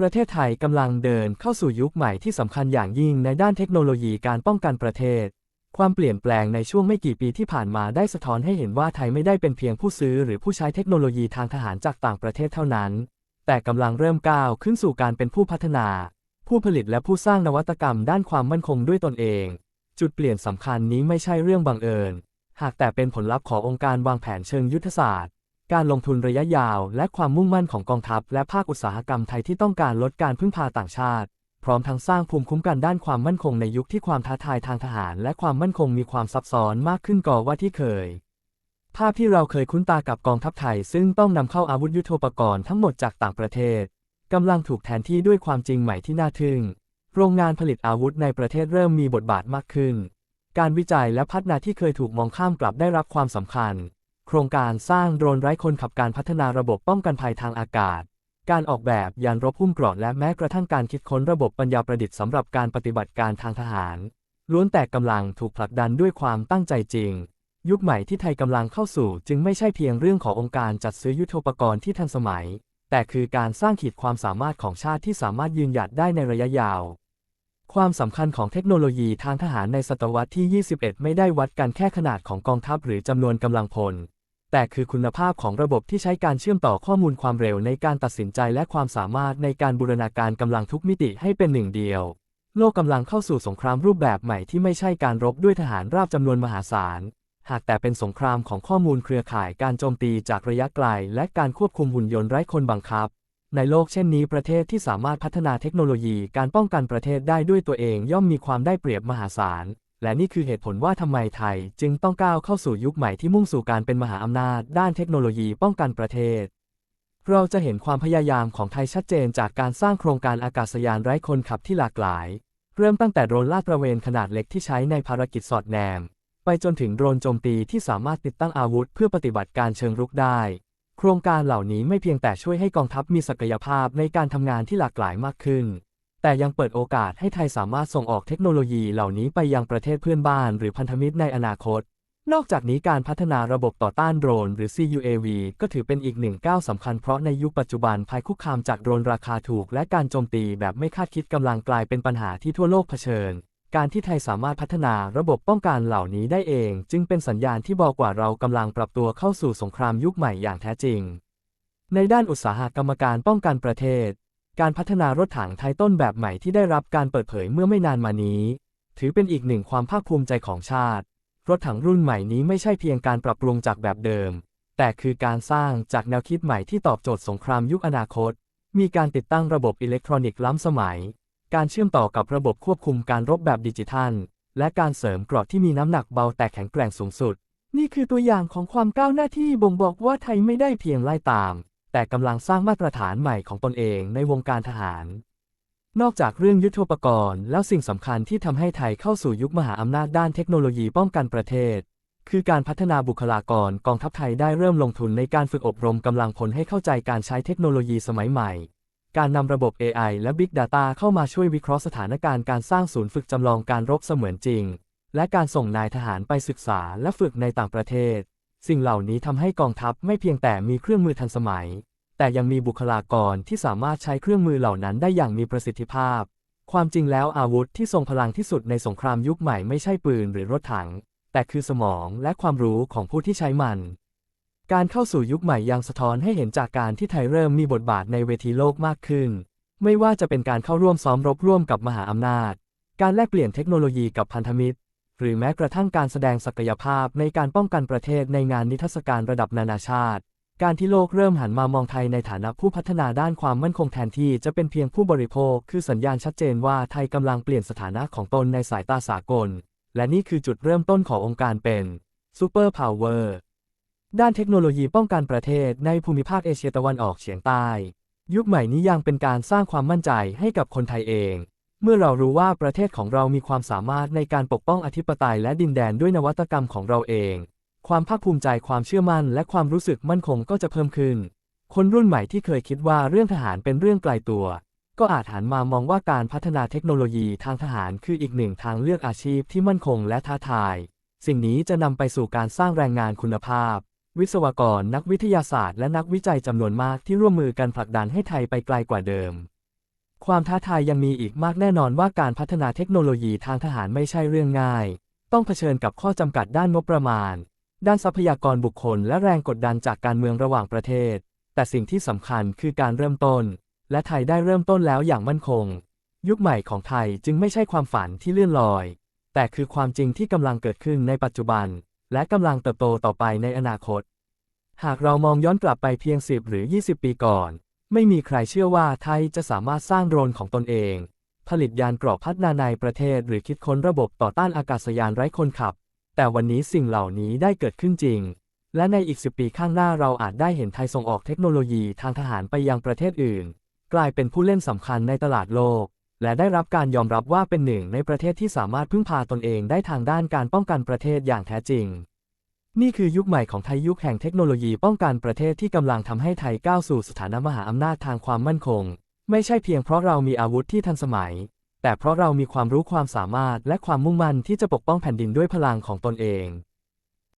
ประเทศไทยกำลังเดินเข้าสู่ยุคใหม่ที่สำคัญอย่างยิ่งในด้านเทคโนโลยีการป้องกันประเทศ ความเปลี่ยนแปลงในช่วงไม่กี่ปีที่ผ่านมาได้สะท้อนให้เห็นว่าไทยไม่ได้เป็นเพียงผู้ซื้อหรือผู้ใช้เทคโนโลยีทางทหารจากต่างประเทศเท่านั้น แต่กำลังเริ่มก้าวขึ้นสู่การเป็นผู้พัฒนา ผู้ผลิตและผู้สร้างนวัตกรรมด้านความมั่นคงด้วยตนเอง จุดเปลี่ยนสำคัญนี้ไม่ใช่เรื่องบังเอิญ หากแต่เป็นผลลัพธ์ขององค์การวางแผนเชิงยุทธศาสตร์ การลงทุนระยะยาว และความมุ่งมั่นของกองทัพ และภาคอุตสาหกรรมไทยที่ต้องการลดการพึ่งพาต่างชาติ พร้อมทั้งสร้างภูมิคุ้มกันด้านความมั่นคงในยุคที่ความท้าทายทางทหาร และความมั่นคงมีความซับซ้อนมากขึ้นกว่าที่เคย ภาพที่เราเคยคุ้นตากับกองทัพไทย ซึ่งต้องนำเข้าอาวุธยุโทโธปกรณ์ทั้งหมดจากต่างประเทศกำลังถูกแทนที่ด้วยความจริงใหม่ที่น่าทึ่ง โรงงานผลิตอาวุธในประเทศเริ่มมีบทบาทมากขึ้น การวิจัยและพัฒนาที่เคยถูกมองข้ามกลับได้รับความสำคัญ โครงการสร้างโดรนไร้คนขับการพัฒนาระบบป้องกันภัยทางอากาศ การออกแบบยานรบหุ้มเกราะและแม้กระทั่งการคิดค้นระบบปัญญาประดิษฐ์สำหรับการปฏิบัติการทางทหาร ล้วนแต่กำลังถูกผลักดันด้วยความตั้งใจจริง ยุคใหม่ที่ไทยกำลังเข้าสู่จึงไม่ใช่เพียงเรื่องขององค์การจัดซื้อยุทโธปกรณ์ที่ทันสมัย แต่คือการสร้างขีดความสามารถของชาติที่สามารถยืนหยัดได้ในระยะยาวความสำคัญของเทคโนโลยีทางทหารในศตวรรษที่ 21 ไม่ได้วัดกันแค่ขนาดของกองทัพหรือจำนวนกำลังพล แต่คือคุณภาพของระบบที่ใช้การเชื่อมต่อข้อมูลความเร็วในการตัดสินใจและความสามารถในการบูรณาการกำลังทุกมิติให้เป็นหนึ่งเดียว โลกกำลังเข้าสู่สงครามรูปแบบใหม่ที่ไม่ใช่การรบด้วยทหารราบจำนวนมหาศาล หากแต่เป็นสงครามของข้อมูลเครือข่ายการโจมตีจากระยะไกล และการควบคุมหุ่นยนต์ไร้คนบังคับ ในโลกเช่นนี้ประเทศที่สามารถพัฒนาเทคโนโลยีการป้องกันประเทศได้ด้วยตัวเองย่อมมีความได้เปรียบมหาศาล และนี่คือเหตุผลว่าทำไมไทย จึงต้องก้าวเข้าสู่ยุคใหม่ที่มุ่งสู่การเป็นมหาอำนาจ ด้านเทคโนโลยีป้องกันประเทศ เราจะเห็นความพยายามของไทยชัดเจนจากการสร้างโครงการอากาศยานไร้คนขับที่หลากหลาย เริ่มตั้งแต่โดรนลาดตระเวนขนาดเล็กที่ใช้ในภารกิจสอดแนม ไปจนถึงโดรนโจมตีที่สามารถติดตั้งอาวุธ เพื่อปฏิบัติการเชิงรุกได้ โครงการเหล่านี้ไม่เพียงแต่ช่วยให้กองทัพมีศักยภาพในการทำงานที่หลากหลายมากขึ้น แต่ยังเปิดโอกาสให้ไทยสามารถส่งออกเทคโนโลยีเหล่านี้ไปยังประเทศเพื่อนบ้านหรือพันธมิตรในอนาคต นอกจากนี้การพัฒนาระบบต่อต้านโดรนหรือ CUAV ก็ถือเป็นอีกหนึ่งก้าวสำคัญเพราะในยุคปัจจุบันภัยคุกคามจากโดรนราคาถูก และการโจมตีแบบไม่คาดคิดกำลังกลายเป็นปัญหาที่ทั่วโลกเผชิญ การที่ไทยสามารถพัฒนาระบบป้องกันเหล่านี้ได้เอง จึงเป็นสัญญาณที่บอกว่าเรากำลังปรับตัวเข้าสู่สงครามยุคใหม่อย่างแท้จริง ในด้านอุตสาหกรรมการป้องกันประเทศ การพัฒนารถถังไทยต้นแบบใหม่ที่ได้รับการเปิดเผยเมื่อไม่นานมานี้ ถือเป็นอีกหนึ่งความภาคภูมิใจของชาติ รถถังรุ่นใหม่นี้ไม่ใช่เพียงการปรับปรุงจากแบบเดิม แต่คือการสร้างจากแนวคิดใหม่ที่ตอบโจทย์สงครามยุคอนาคต มีการติดตั้งระบบอิเล็กทรอนิกส์ล้ำสมัย การเชื่อมต่อกับระบบควบคุมการรบแบบดิจิทัล และการเสริมเกราะที่มีน้ำหนักเบาแต่แข็งแกร่งสูงสุด นี่คือตัวอย่างของความก้าวหน้าที่บ่งบอกว่าไทยไม่ได้เพียงไล่ตาม แต่กำลังสร้างมาตรฐานใหม่ของตนเองในวงการทหาร นอกจากเรื่องยุทธปกรณ์ แล้วสิ่งสำคัญที่ทำให้ไทยเข้าสู่ยุคมหาอำนาจด้านเทคโนโลยีป้องกันประเทศ คือการพัฒนาบุคลากรกองทัพไทยได้เริ่มลงทุนในการฝึกอบรมกำลังพลให้เข้าใจการใช้เทคโนโลยีสมัยใหม่ การนำระบบ AI และ Big Data เข้ามาช่วยวิเคราะห์สถานการณ์การสร้างศูนย์ฝึกจำลองการรบเสมือนจริง และการส่งนายทหารไปศึกษาและฝึกในต่างประเทศ สิ่งเหล่านี้ทำให้กองทัพไม่เพียงแต่มีเครื่องมือทันสมัย แต่ยังมีบุคลากรที่สามารถใช้เครื่องมือเหล่านั้นได้อย่างมีประสิทธิภาพ ความจริงแล้วอาวุธที่ทรงพลังที่สุดในสงครามยุคใหม่ไม่ใช่ปืนหรือรถถัง แต่คือสมองและความรู้ของผู้ที่ใช้มัน การเข้าสู่ยุคใหม่ยังสะท้อนให้เห็นจากการที่ไทยเริ่มมีบทบาทในเวทีโลกมากขึ้น ไม่ว่าจะเป็นการเข้าร่วมซ้อมรบร่วมกับมหาอำนาจ การแลกเปลี่ยนเทคโนโลยีกับพันธมิตร หรือแม้กระทั่งการแสดงศักยภาพในการป้องกันประเทศในงานนิทรรศการระดับนานาชาติ การที่โลกเริ่มหันมามองไทยในฐานะผู้พัฒนาด้านความมั่นคงแทนที่จะเป็นเพียงผู้บริโภค คือสัญญาณชัดเจนว่าไทยกำลังเปลี่ยนสถานะของตนในสายตาสากล และนี่คือจุดเริ่มต้นขององค์การเป็นซูเปอร์พาวเวอร์ด้านเทคโนโลยีป้องกันประเทศในภูมิภาคเอเชียตะวันออกเฉียงใต้ ยุคใหม่นี้ยังเป็นการสร้างความมั่นใจให้กับคนไทยเอง เมื่อเรารู้ว่าประเทศของเรามีความสามารถในการปกป้องอธิปไตยและดินแดนด้วยนวัตกรรมของเราเอง ความภาคภูมิใจความเชื่อมั่น และความรู้สึกมั่นคงก็จะเพิ่มขึ้น คนรุ่นใหม่ที่เคยคิดว่าเรื่องทหารเป็นเรื่องไกลตัว ก็อาจหันมามองว่าการพัฒนาเทคโนโลยีทางทหารคืออีกหนึ่งทางเลือกอาชีพที่มั่นคงและท้าทาย สิ่งนี้จะนำไปสู่การสร้างแรงงานคุณภาพ วิศวกร นักวิทยาศาสตร์ และนักวิจัยจำนวนมากที่ร่วมมือกันผลักดันให้ไทยไปไกลกว่าเดิม ความท้าทายยังมีอีกมากแน่นอนว่าการพัฒนาเทคโนโลยีทางทหารไม่ใช่เรื่องง่าย ต้องเผชิญกับข้อจำกัดด้านงบประมาณ ด้านทรัพยากรบุคคล และแรงกดดันจากการเมืองระหว่างประเทศ แต่สิ่งที่สำคัญคือการเริ่มต้น และไทยได้เริ่มต้นแล้วอย่างมั่นคง ยุคใหม่ของไทยจึงไม่ใช่ความฝันที่เลื่อนลอย แต่คือความจริงที่กำลังเกิดขึ้นในปัจจุบัน และกำลังเติบโตต่อไปในอนาคต หากเรามองย้อนกลับไปเพียง 10 หรือ 20 ปีก่อน ไม่มีใครเชื่อว่าไทยจะสามารถสร้างโดรนของตนเอง ผลิตยานเกราะพัฒนาในประเทศหรือคิดค้นระบบต่อต้านอากาศยานไร้คนขับ แต่วันนี้สิ่งเหล่านี้ได้เกิดขึ้นจริง และในอีก 10 ปีข้างหน้าเราอาจได้เห็นไทยส่งออกเทคโนโลยีทางทหารไปยังประเทศอื่น กลายเป็นผู้เล่นสำคัญในตลาดโลก และได้รับการยอมรับว่าเป็นหนึ่งในประเทศที่สามารถพึ่งพาตนเองได้ทางด้านการป้องกันประเทศอย่างแท้จริง นี่คือยุคใหม่ของไทยยุคแห่งเทคโนโลยีป้องกันประเทศที่กำลังทำให้ไทยก้าวสู่สถานะมหาอำนาจทางความมั่นคง ไม่ใช่เพียงเพราะเรามีอาวุธที่ทันสมัย แต่เพราะเรามีความรู้ความสามารถและความมุ่งมั่นที่จะปกป้องแผ่นดินด้วยพลังของตนเอง